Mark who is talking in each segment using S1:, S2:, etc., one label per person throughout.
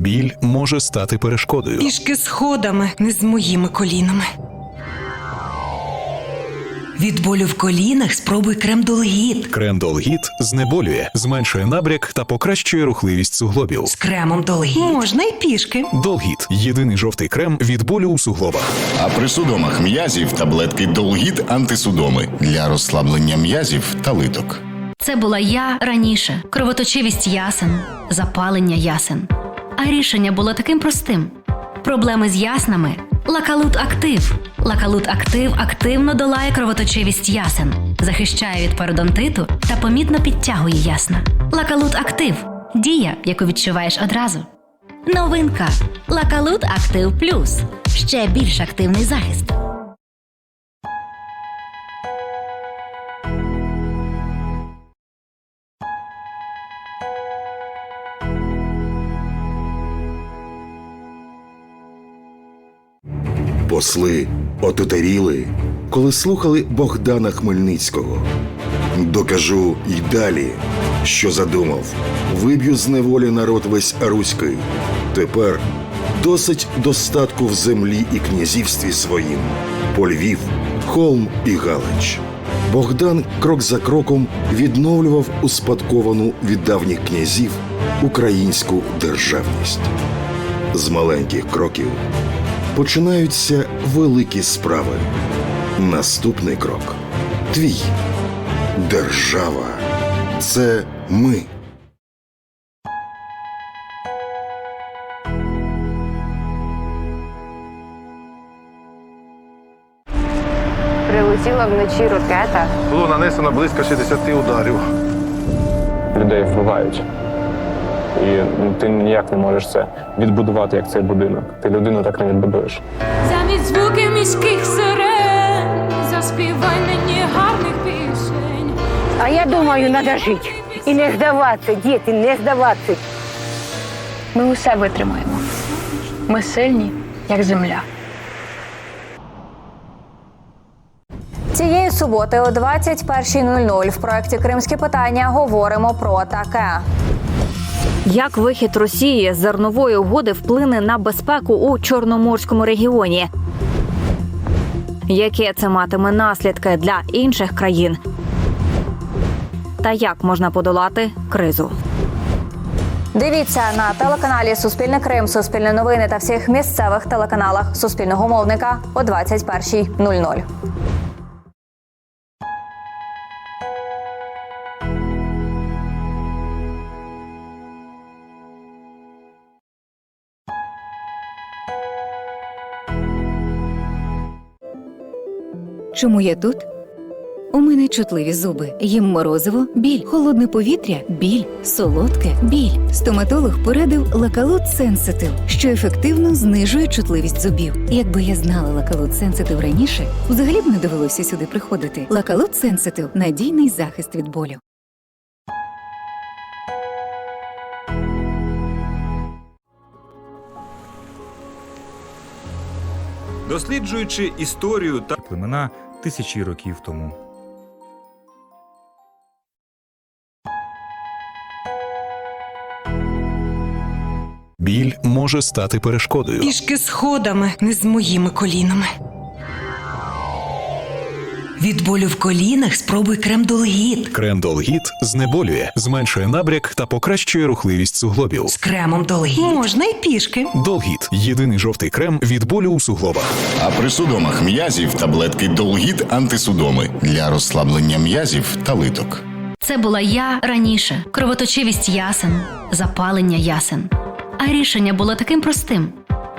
S1: Біль може стати перешкодою.
S2: Пішки сходами, не з моїми колінами. Від болю в колінах спробуй крем-долгіт.
S1: Крем-долгіт знеболює, зменшує набряк та покращує рухливість суглобів.
S2: З кремом долгіт. Можна й пішки.
S1: Долгіт єдиний жовтий крем від болю у суглобах.
S3: А при судомах м'язів таблетки Долгіт антисудоми для розслаблення м'язів та литок.
S4: Це була я раніше, кровоточивість ясен, запалення ясен. А рішення було таким простим: проблеми з яснами. Лакалут актив. Лакалут актив активно долає кровоточивість ясен, захищає від пародонтиту та помітно підтягує ясна. Лакалут актив дія, яку відчуваєш одразу. Новинка Лакалут Актив Плюс. Ще більш активний захист.
S5: Посли отутеріли, коли слухали Богдана Хмельницького. Докажу й далі, що задумав. Виб'ю з неволі народ весь руський. Тепер досить достатку в землі і князівстві своїм. По Львів, Холм і Галич. Богдан крок за кроком відновлював успадковану від давніх князів українську державність. З маленьких кроків починаються великі справи. Наступний крок твій. Держава. Це ми.
S6: Прилетіла вночі ракета.
S7: Було нанесено близько 60 ударів.
S8: людей вбивають. І ну, ти ніяк не можеш це відбудувати, як цей будинок. Ти людину так не відбудуєш.
S9: Замість звуків міських сирен заспівай мені гарних пісень.
S6: А я думаю, треба жити. І не здаватися, діти, не здаватися.
S10: Ми усе витримаємо. Ми сильні, як земля.
S11: Цієї суботи о 21.00 в проєкті Кримські питання говоримо про таке. Як вихід Росії з зернової угоди вплине на безпеку у Чорноморському регіоні? Які це матиме наслідки для інших країн? Та як можна подолати кризу? Дивіться на телеканалі Суспільне Крим, Суспільне новини та всіх місцевих телеканалах Суспільного мовника о 21.00.
S12: Чому я тут? У мене чутливі зуби, їм морозиво, біль, холодне повітря, біль, солодке, біль. Стоматолог порадив лакалут Сенситив, що ефективно знижує чутливість зубів. Якби я знала лакалут Сенситив раніше, взагалі б не довелося сюди приходити. Лакалут Сенситив надійний захист від болю.
S13: досліджуючи історію та племена тисячі років тому.
S1: Біль може стати перешкодою.
S2: Пішки сходами, не з моїми колінами. Від болю в колінах спробуй крем-долгіт.
S1: Крем-долгіт знеболює, зменшує набряк та покращує рухливість суглобів.
S2: З кремом долгіт. Можна й пішки.
S1: Долгіт єдиний жовтий крем від болю у суглобах.
S3: А при судомах м'язів таблетки Долгіт антисудоми для розслаблення м'язів та литок.
S4: Це була я раніше, кровоточивість ясен, запалення ясен. А рішення було таким простим: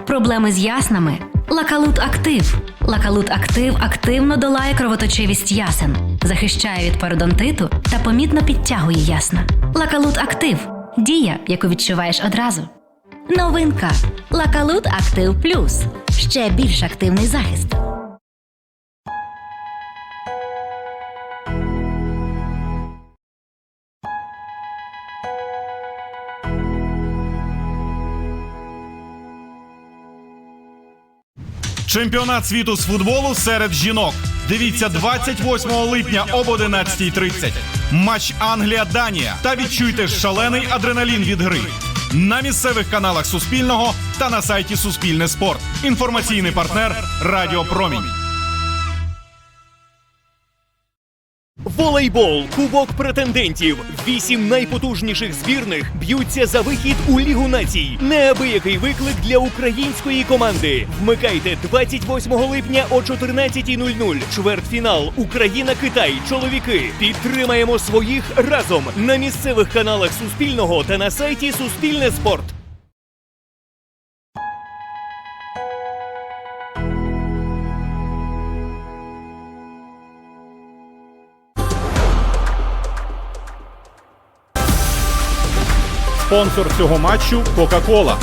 S4: проблеми з яснами. Лакалут актив. Лакалут актив активно долає кровоточивість ясен, захищає від пародонтиту та помітно підтягує ясна. Лакалут актив дія, яку відчуваєш одразу. Новинка Лакалут Актив Плюс. Ще більш активний захист.
S14: Чемпіонат світу з футболу серед жінок. Дивіться 28 липня об 11.30. Матч Англія-Данія. Та відчуйте шалений адреналін від гри. на місцевих каналах Суспільного та на сайті Суспільне Спорт. Інформаційний партнер Радіо Промінь.
S15: Волейбол, кубок претендентів. Вісім найпотужніших збірних б'ються за вихід у Лігу націй. Неабиякий виклик для української команди. Вмикайте 28 липня о 14.00. Чвертьфінал Україна-Китай. Чоловіки. Підтримаємо своїх разом на місцевих каналах Суспільного та на сайті Суспільне Спорт.
S14: Спонсор цього матчу Кока-Кола.